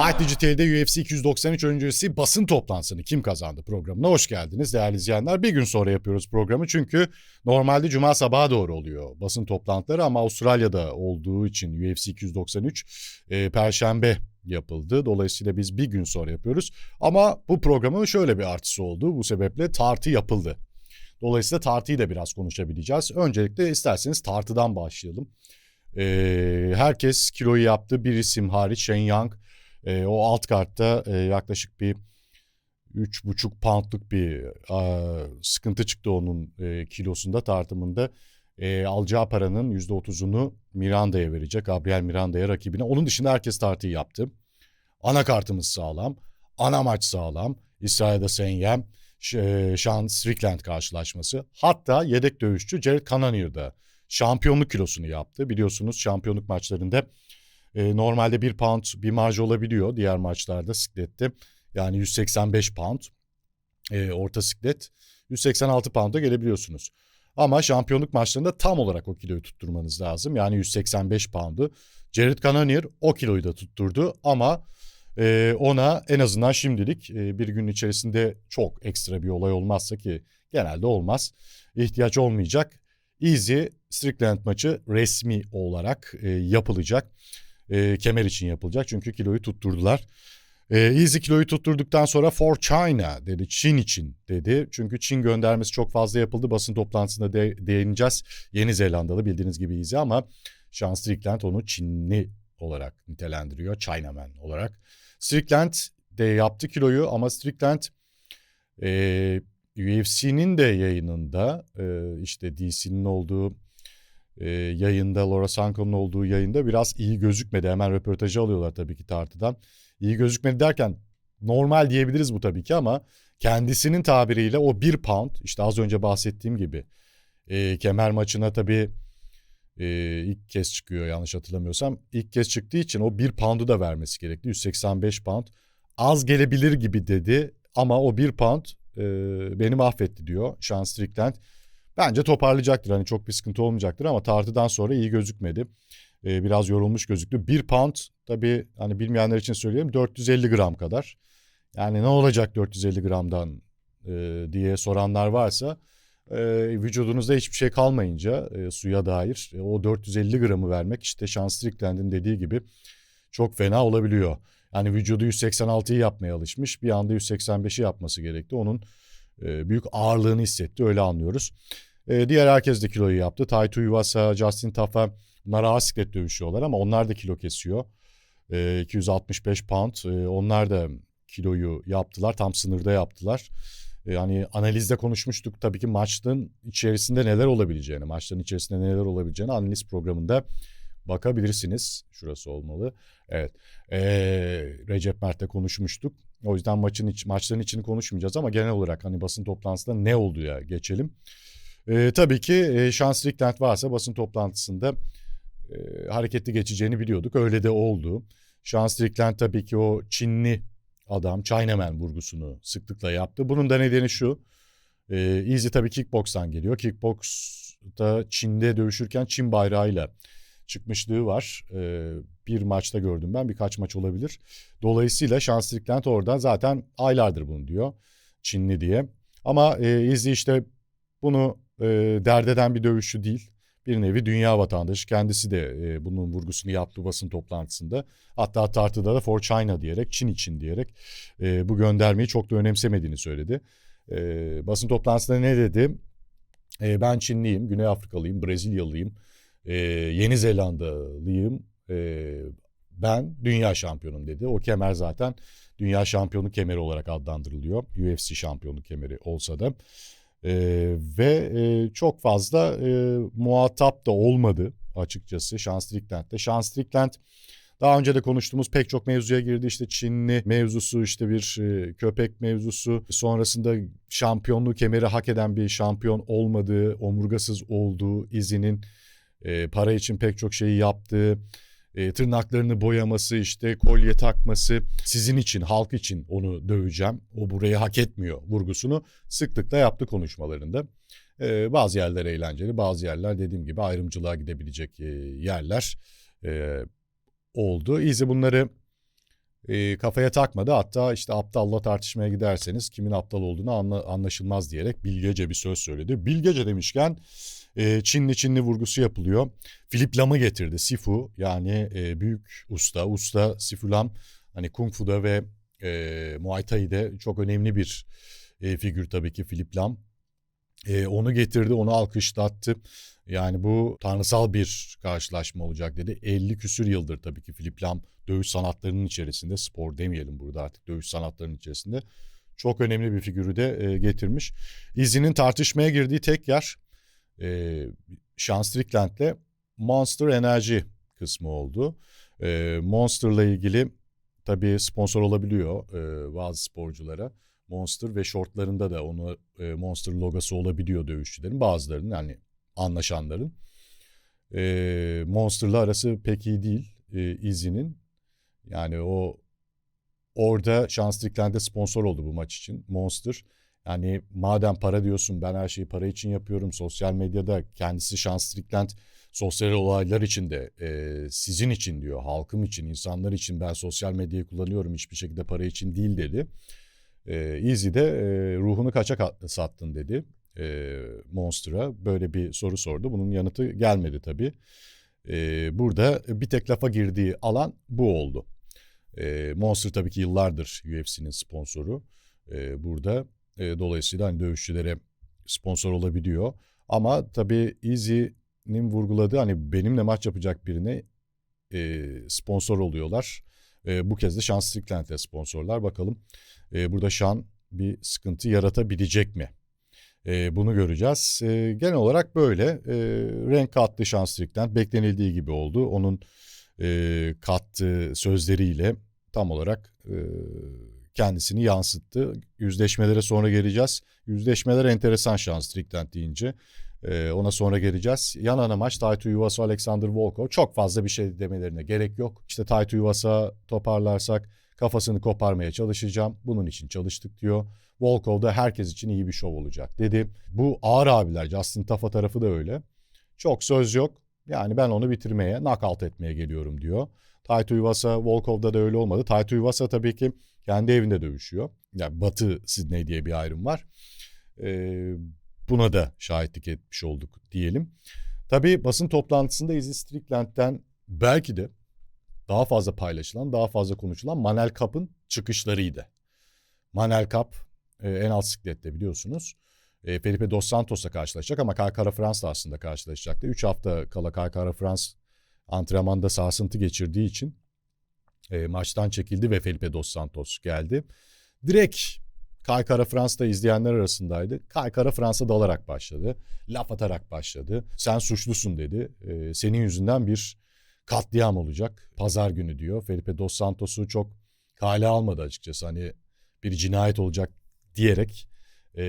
Fight Digital'de UFC 293 öncesi basın toplantısını kim kazandı programına hoş geldiniz değerli izleyenler. Bir gün sonra yapıyoruz programı çünkü normalde cuma sabahı doğru oluyor basın toplantıları ama Avustralya'da olduğu için UFC 293 e, perşembe yapıldı. Dolayısıyla biz bir gün sonra yapıyoruz. Ama bu programın şöyle bir artısı oldu. Bu sebeple tartı yapıldı. Dolayısıyla tartıyı da biraz konuşabileceğiz. Öncelikle isterseniz tartıdan başlayalım. Ee, herkes kiloyu yaptı. Bir isim hariç Shen Yang. Ee, o alt kartta e, yaklaşık bir 3,5 poundluk bir a, sıkıntı çıktı onun e, kilosunda tartımında. E, alacağı paranın %30'unu Miranda'ya verecek. Gabriel Miranda'ya rakibine. Onun dışında herkes tartıyı yaptı. Ana kartımız sağlam. Ana maç sağlam. İsrail'de Senyem. Sean Strickland karşılaşması. Hatta yedek dövüşçü Jared Cannonier da şampiyonluk kilosunu yaptı. Biliyorsunuz şampiyonluk maçlarında e, normalde bir pound bir marj olabiliyor diğer maçlarda siklette. Yani 185 pound e, orta siklet 186 pound'a gelebiliyorsunuz. Ama şampiyonluk maçlarında tam olarak o kiloyu tutturmanız lazım. Yani 185 pound'u. Jared Cannonier o kiloyu da tutturdu ama e, ona en azından şimdilik e, bir gün içerisinde çok ekstra bir olay olmazsa ki genelde olmaz. ihtiyaç olmayacak. Easy Strickland maçı resmi olarak e, yapılacak. E, kemer için yapılacak çünkü kiloyu tutturdular. E, Easy kiloyu tutturduktan sonra for China dedi. Çin için dedi. Çünkü Çin göndermesi çok fazla yapıldı. Basın toplantısında de, değineceğiz. Yeni Zelandalı bildiğiniz gibi Easy ama Sean Strickland onu Çinli olarak nitelendiriyor. Chinaman olarak. Strickland de yaptı kiloyu ama Strickland e, UFC'nin de yayınında e, işte DC'nin olduğu e, yayında Laura Sanko'nun olduğu yayında biraz iyi gözükmedi. Hemen röportajı alıyorlar tabii ki tartıdan. İyi gözükmedi derken normal diyebiliriz bu tabii ki ama kendisinin tabiriyle o bir pound işte az önce bahsettiğim gibi e, kemer maçına tabii e, ilk kez çıkıyor yanlış hatırlamıyorsam. ilk kez çıktığı için o bir pound'u da vermesi gerekti. 185 pound az gelebilir gibi dedi ama o bir pound e, beni mahvetti diyor Sean Strickland. Bence toparlayacaktır. Hani çok bir sıkıntı olmayacaktır ama tartıdan sonra iyi gözükmedi. E, biraz yorulmuş gözüktü. Bir pound tabii hani bilmeyenler için söyleyeyim 450 gram kadar. Yani ne olacak 450 gramdan e, diye soranlar varsa e, vücudunuzda hiçbir şey kalmayınca e, suya dair e, o 450 gramı vermek işte Sean Strickland'in dediği gibi çok fena olabiliyor. Yani vücudu 186'yı yapmaya alışmış bir anda 185'i yapması gerekti. Onun büyük ağırlığını hissetti öyle anlıyoruz. E, diğer herkes de kiloyu yaptı. Taytu Yuvasa, Justin Tafa bunlar ağır siklet dövüşüyorlar ama onlar da kilo kesiyor. E, 265 pound e, onlar da kiloyu yaptılar tam sınırda yaptılar. Yani analizde konuşmuştuk tabii ki maçın içerisinde neler olabileceğini, maçların içerisinde neler olabileceğini analiz programında bakabilirsiniz. Şurası olmalı. Evet. Ee, Recep Mert'le konuşmuştuk. O yüzden maçın iç, maçların içini konuşmayacağız ama genel olarak hani basın toplantısında ne oldu ya geçelim. Ee, tabii ki e, Sean Strickland varsa basın toplantısında e, hareketli geçeceğini biliyorduk. Öyle de oldu. Sean Strickland tabii ki o Çinli adam Chinaman vurgusunu sıklıkla yaptı. Bunun da nedeni şu. E, Easy tabii kickbox'tan geliyor. Kickbox'ta Çin'de dövüşürken Çin bayrağıyla çıkmışlığı var. E, bir maçta gördüm ben birkaç maç olabilir. Dolayısıyla Sean Strickland oradan zaten aylardır bunu diyor. Çinli diye. Ama e, Easy işte bunu e, derdeden bir dövüşçü değil. Bir nevi dünya vatandaşı. Kendisi de e, bunun vurgusunu yaptı basın toplantısında. Hatta tartıda da for China diyerek, Çin için diyerek e, bu göndermeyi çok da önemsemediğini söyledi. E, basın toplantısında ne dedi? E, ben Çinliyim, Güney Afrikalıyım, Brezilyalıyım, e, Yeni Zelandalıyım. E, ben dünya şampiyonum dedi. O kemer zaten dünya şampiyonu kemeri olarak adlandırılıyor. UFC şampiyonu kemeri olsa da. E, ve e, çok fazla e, muhatap da olmadı açıkçası Sean Strickland'de. Sean Strickland daha önce de konuştuğumuz pek çok mevzuya girdi. İşte Çinli mevzusu, işte bir e, köpek mevzusu. Sonrasında şampiyonluğu kemeri hak eden bir şampiyon olmadığı, omurgasız olduğu izinin e, para için pek çok şeyi yaptığı, e, tırnaklarını boyaması, işte kolye takması, sizin için, halk için onu döveceğim. O burayı hak etmiyor vurgusunu sıklıkla yaptı konuşmalarında. E, bazı yerler eğlenceli, bazı yerler dediğim gibi ayrımcılığa gidebilecek e, yerler e, oldu. Easy bunları e, kafaya takmadı. Hatta işte aptalla tartışmaya giderseniz kimin aptal olduğunu anla, anlaşılmaz diyerek bilgece bir söz söyledi. Bilgece demişken e, Çinli Çinli vurgusu yapılıyor. Philip Lam'ı getirdi. Sifu yani e, büyük usta. Usta Sifu Lam hani Kung Fu'da ve e, Muay Thai'de çok önemli bir e, figür tabii ki Philip Lam. E, onu getirdi, onu alkışlattı. Yani bu tanrısal bir karşılaşma olacak dedi. 50 küsür yıldır tabii ki Philip Lam dövüş sanatlarının içerisinde, spor demeyelim burada artık dövüş sanatlarının içerisinde çok önemli bir figürü de e, getirmiş. Izzy'nin tartışmaya girdiği tek yer e, Sean Strickland'le Monster Energy kısmı oldu. E, Monster'la ilgili tabii sponsor olabiliyor e, bazı sporculara. Monster ve shortlarında da onu e, Monster logosu olabiliyor dövüşçülerin bazılarının yani anlaşanların. E, Monster'la arası pek iyi değil e, Izzy'nin. Yani o orada Sean Strickland'e sponsor oldu bu maç için Monster. Yani madem para diyorsun ben her şeyi para için yapıyorum. Sosyal medyada kendisi Sean Strickland sosyal olaylar için de e, sizin için diyor halkım için insanlar için ben sosyal medyayı kullanıyorum hiçbir şekilde para için değil dedi. E, Easy de e, ruhunu kaça sattın dedi e, Monster'a böyle bir soru sordu. Bunun yanıtı gelmedi tabii. E, burada bir tek lafa girdiği alan bu oldu. E, Monster tabii ki yıllardır UFC'nin sponsoru. E, burada e, dolayısıyla hani dövüşçülere sponsor olabiliyor. Ama tabii Easy'nin vurguladığı hani benimle maç yapacak birine e, sponsor oluyorlar. E, bu kez de Sean Strickland'le sponsorlar. Bakalım e, burada Sean bir sıkıntı yaratabilecek mi? E, bunu göreceğiz. E, genel olarak böyle e, renk kattı Sean Strickland. Beklenildiği gibi oldu. Onun e, kattığı sözleriyle tam olarak e, kendisini yansıttı. Yüzleşmelere sonra geleceğiz. Yüzleşmeler enteresan şans Strickland deyince. Ee, ona sonra geleceğiz. Yan ana maç Taito Yuvasa Alexander Volkov. Çok fazla bir şey demelerine gerek yok. İşte Taito Yuvasa toparlarsak kafasını koparmaya çalışacağım. Bunun için çalıştık diyor. Volkov da herkes için iyi bir şov olacak dedi. Bu ağır abiler Justin Tafa tarafı da öyle. Çok söz yok. Yani ben onu bitirmeye, knockout etmeye geliyorum diyor. Taito Yuvasa Volkov'da da öyle olmadı. Taito Yuvasa tabii ki kendi evinde dövüşüyor. Yani Batı Sydney diye bir ayrım var. Ee, buna da şahitlik etmiş olduk diyelim. Tabii basın toplantısında Izzy Strickland'den belki de daha fazla paylaşılan, daha fazla konuşulan Manel Kap'ın çıkışlarıydı. Manel Kap e, en alt siklette biliyorsunuz. E, Felipe Dos Santos'la karşılaşacak ama Kaykara Frans'la aslında karşılaşacaktı. 3 hafta kala Kaykara Frans antrenmanda sarsıntı geçirdiği için e, maçtan çekildi ve Felipe Dos Santos geldi. Direkt Kaykara Fransa'da izleyenler arasındaydı. Kaykara Fransa dalarak başladı. Laf atarak başladı. Sen suçlusun dedi. E, senin yüzünden bir katliam olacak. Pazar günü diyor. Felipe Dos Santos'u çok kale almadı açıkçası. Hani bir cinayet olacak diyerek e,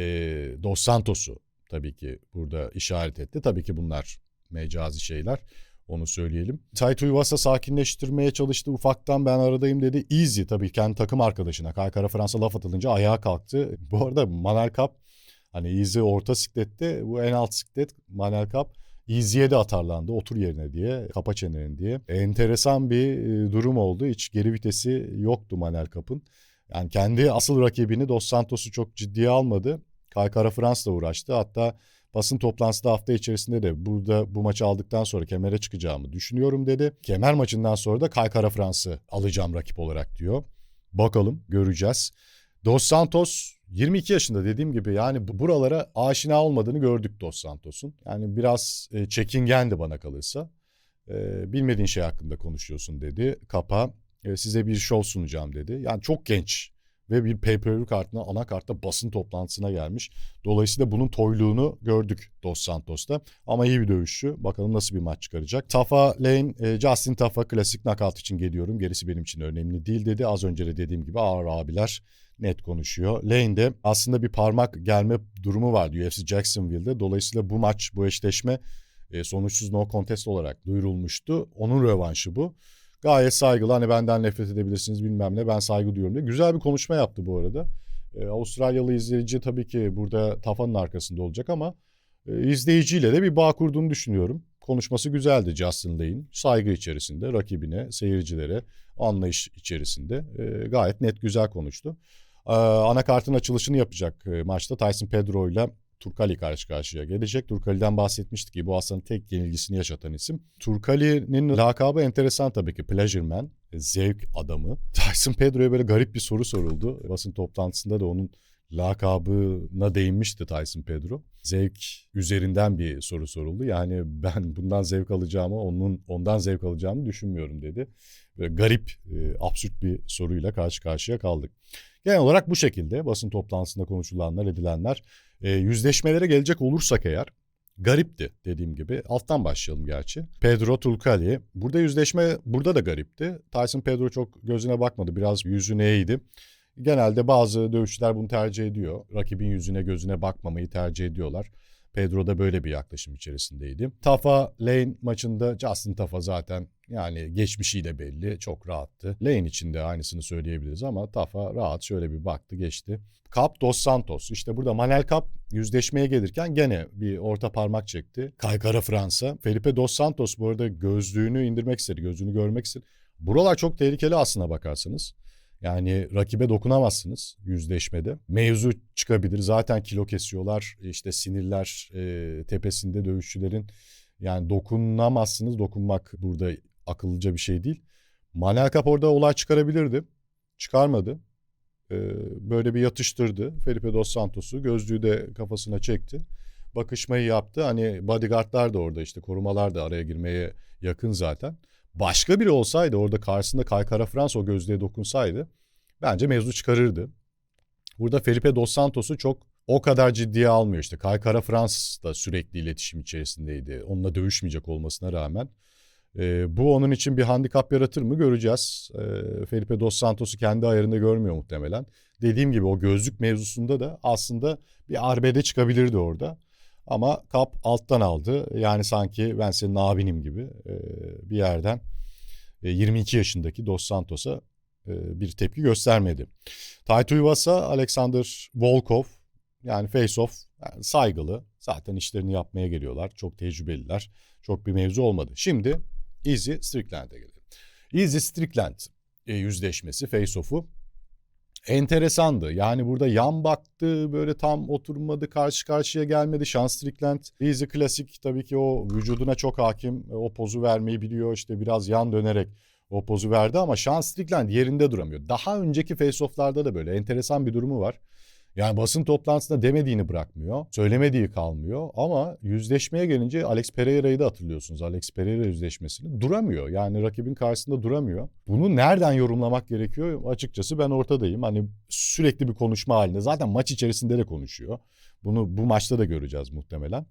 Dos Santos'u tabii ki burada işaret etti. Tabii ki bunlar mecazi şeyler. Onu söyleyelim. Taito Uvasa sakinleştirmeye çalıştı. Ufaktan ben aradayım dedi. Easy tabii kendi takım arkadaşına. Kaykara Fransa laf atılınca ayağa kalktı. Bu arada Manel Kap hani Easy orta siklette bu en alt siklet Manel Kap Easy'ye de atarlandı otur yerine diye kapa çeneni diye. Enteresan bir e, durum oldu. Hiç geri vitesi yoktu Manel Kap'ın. Yani kendi asıl rakibini Dos Santos'u çok ciddiye almadı. Kaykara Fransa'da uğraştı. Hatta basın toplantısında hafta içerisinde de burada bu maçı aldıktan sonra kemere çıkacağımı düşünüyorum dedi. Kemer maçından sonra da Kaykara Frans'ı alacağım rakip olarak diyor. Bakalım göreceğiz. Dos Santos 22 yaşında dediğim gibi yani buralara aşina olmadığını gördük Dos Santos'un. Yani biraz e, çekingendi bana kalırsa. E, bilmediğin şey hakkında konuşuyorsun dedi. Kapa e, size bir show sunacağım dedi. Yani çok genç ve bir pay-per-view kartına ana kartta basın toplantısına gelmiş. Dolayısıyla bunun toyluğunu gördük Dos Santos'ta. Ama iyi bir dövüşçü. Bakalım nasıl bir maç çıkaracak. Tafa Lane, e, Justin Tafa klasik knockout için geliyorum. Gerisi benim için önemli değil dedi. Az önce de dediğim gibi ağır abiler net konuşuyor. Lane'de aslında bir parmak gelme durumu vardı UFC Jacksonville'de. Dolayısıyla bu maç, bu eşleşme e, sonuçsuz no contest olarak duyurulmuştu. Onun rövanşı bu. Gayet saygılı hani benden nefret edebilirsiniz bilmem ne ben saygı duyuyorum diye. Güzel bir konuşma yaptı bu arada. Ee, Avustralyalı izleyici tabii ki burada Tafa'nın arkasında olacak ama e, izleyiciyle de bir bağ kurduğunu düşünüyorum. konuşması güzeldi Justin Lane. Saygı içerisinde rakibine, seyircilere, anlayış içerisinde e, gayet net güzel konuştu. E, anakartın açılışını yapacak e, maçta Tyson Pedro ile Turkali karşı karşıya gelecek. Turkali'den bahsetmiştik ki bu Aslan'ın tek yenilgisini yaşatan isim. Turkali'nin lakabı enteresan tabii ki Pleasure Man, zevk adamı. Tyson Pedro'ya böyle garip bir soru soruldu. Basın toplantısında da onun lakabına değinmişti Tyson Pedro. Zevk üzerinden bir soru soruldu. Yani ben bundan zevk alacağımı, onun ondan zevk alacağımı düşünmüyorum dedi. Böyle garip, e, absürt bir soruyla karşı karşıya kaldık. Genel olarak bu şekilde basın toplantısında konuşulanlar, edilenler. E, yüzleşmelere gelecek olursak eğer garipti dediğim gibi. Alttan başlayalım gerçi. Pedro Tulkali. Burada yüzleşme burada da garipti. Tyson Pedro çok gözüne bakmadı. Biraz yüzü eğdi. Genelde bazı dövüşçüler bunu tercih ediyor. Rakibin yüzüne gözüne bakmamayı tercih ediyorlar. Pedro da böyle bir yaklaşım içerisindeydi. Tafa Lane maçında Justin Tafa zaten yani geçmişiyle belli çok rahattı. Lane için de aynısını söyleyebiliriz ama Tafa rahat şöyle bir baktı geçti. Cap Dos Santos işte burada Manel Cap yüzleşmeye gelirken gene bir orta parmak çekti. Kaykara Fransa. Felipe Dos Santos bu arada gözlüğünü indirmek istedi gözünü görmek istedi. Buralar çok tehlikeli aslına bakarsanız. Yani rakibe dokunamazsınız yüzleşmede. Mevzu çıkabilir. Zaten kilo kesiyorlar. İşte sinirler e, tepesinde dövüşçülerin. Yani dokunamazsınız. Dokunmak burada akıllıca bir şey değil. Manelkap orada olay çıkarabilirdi. Çıkarmadı. E, böyle bir yatıştırdı Felipe Dos Santos'u. Gözlüğü de kafasına çekti. Bakışmayı yaptı. Hani bodyguardlar da orada işte korumalar da araya girmeye yakın zaten. Başka biri olsaydı orada karşısında Kaykara Frans o gözlüğe dokunsaydı bence mevzu çıkarırdı. Burada Felipe Dos Santos'u çok o kadar ciddiye almıyor işte. Kaykara Frans da sürekli iletişim içerisindeydi. Onunla dövüşmeyecek olmasına rağmen. E, bu onun için bir handikap yaratır mı göreceğiz. E, Felipe Dos Santos'u kendi ayarında görmüyor muhtemelen. Dediğim gibi o gözlük mevzusunda da aslında bir arbede çıkabilirdi orada. Ama kap alttan aldı. Yani sanki ben senin abinim gibi e, bir yerden e, 22 yaşındaki Dos Santos'a e, bir tepki göstermedi. Taito Ivasa, Alexander Volkov yani face-off yani saygılı. Zaten işlerini yapmaya geliyorlar. Çok tecrübeliler. Çok bir mevzu olmadı. Şimdi Easy Strickland'e gelelim. Easy Strickland e, yüzleşmesi face-off'u enteresandı. Yani burada yan baktı böyle tam oturmadı karşı karşıya gelmedi. Şans Strickland Easy klasik tabii ki o vücuduna çok hakim o pozu vermeyi biliyor işte biraz yan dönerek o pozu verdi ama Şans Strickland yerinde duramıyor. Daha önceki face-off'larda da böyle enteresan bir durumu var. Yani basın toplantısında demediğini bırakmıyor. Söylemediği kalmıyor ama yüzleşmeye gelince Alex Pereira'yı da hatırlıyorsunuz. Alex Pereira yüzleşmesini duramıyor. Yani rakibin karşısında duramıyor. Bunu nereden yorumlamak gerekiyor? Açıkçası ben ortadayım. Hani sürekli bir konuşma halinde. Zaten maç içerisinde de konuşuyor. Bunu bu maçta da göreceğiz muhtemelen.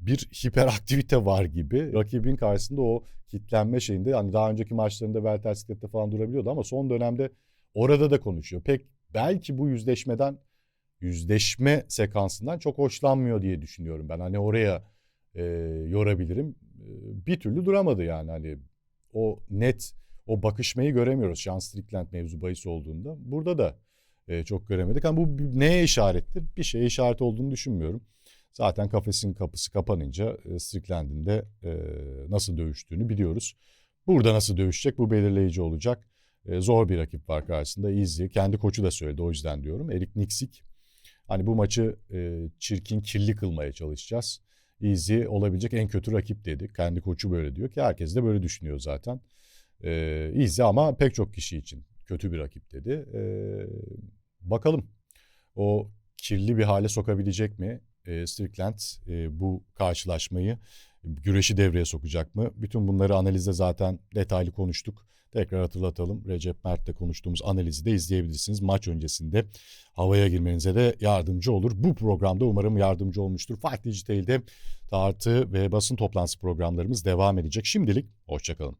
Bir hiperaktivite var gibi. Rakibin karşısında o kitlenme şeyinde hani daha önceki maçlarında Welter Siklet'te falan durabiliyordu ama son dönemde orada da konuşuyor. Pek belki bu yüzleşmeden yüzleşme sekansından çok hoşlanmıyor diye düşünüyorum ben. Hani oraya e, yorabilirim. E, bir türlü duramadı yani hani o net o bakışmayı göremiyoruz Şans Strickland mevzu bahis olduğunda. Burada da e, çok göremedik ama bu neye işarettir? Bir şeye işaret olduğunu düşünmüyorum. Zaten kafesin kapısı kapanınca e, Strickland'in de e, nasıl dövüştüğünü biliyoruz. Burada nasıl dövüşecek bu belirleyici olacak. E, zor bir rakip var karşısında. Easy. Kendi koçu da söyledi o yüzden diyorum. Erik Niksik Hani bu maçı e, çirkin, kirli kılmaya çalışacağız. Easy olabilecek en kötü rakip dedi. Kendi koçu böyle diyor ki herkes de böyle düşünüyor zaten. E, easy ama pek çok kişi için kötü bir rakip dedi. E, bakalım o kirli bir hale sokabilecek mi e, Strickland e, bu karşılaşmayı? Güreşi devreye sokacak mı? Bütün bunları analizde zaten detaylı konuştuk. Tekrar hatırlatalım. Recep Mert'le konuştuğumuz analizi de izleyebilirsiniz. Maç öncesinde havaya girmenize de yardımcı olur. Bu programda umarım yardımcı olmuştur. Fight Digital'de tartı ve basın toplantısı programlarımız devam edecek. Şimdilik hoşçakalın.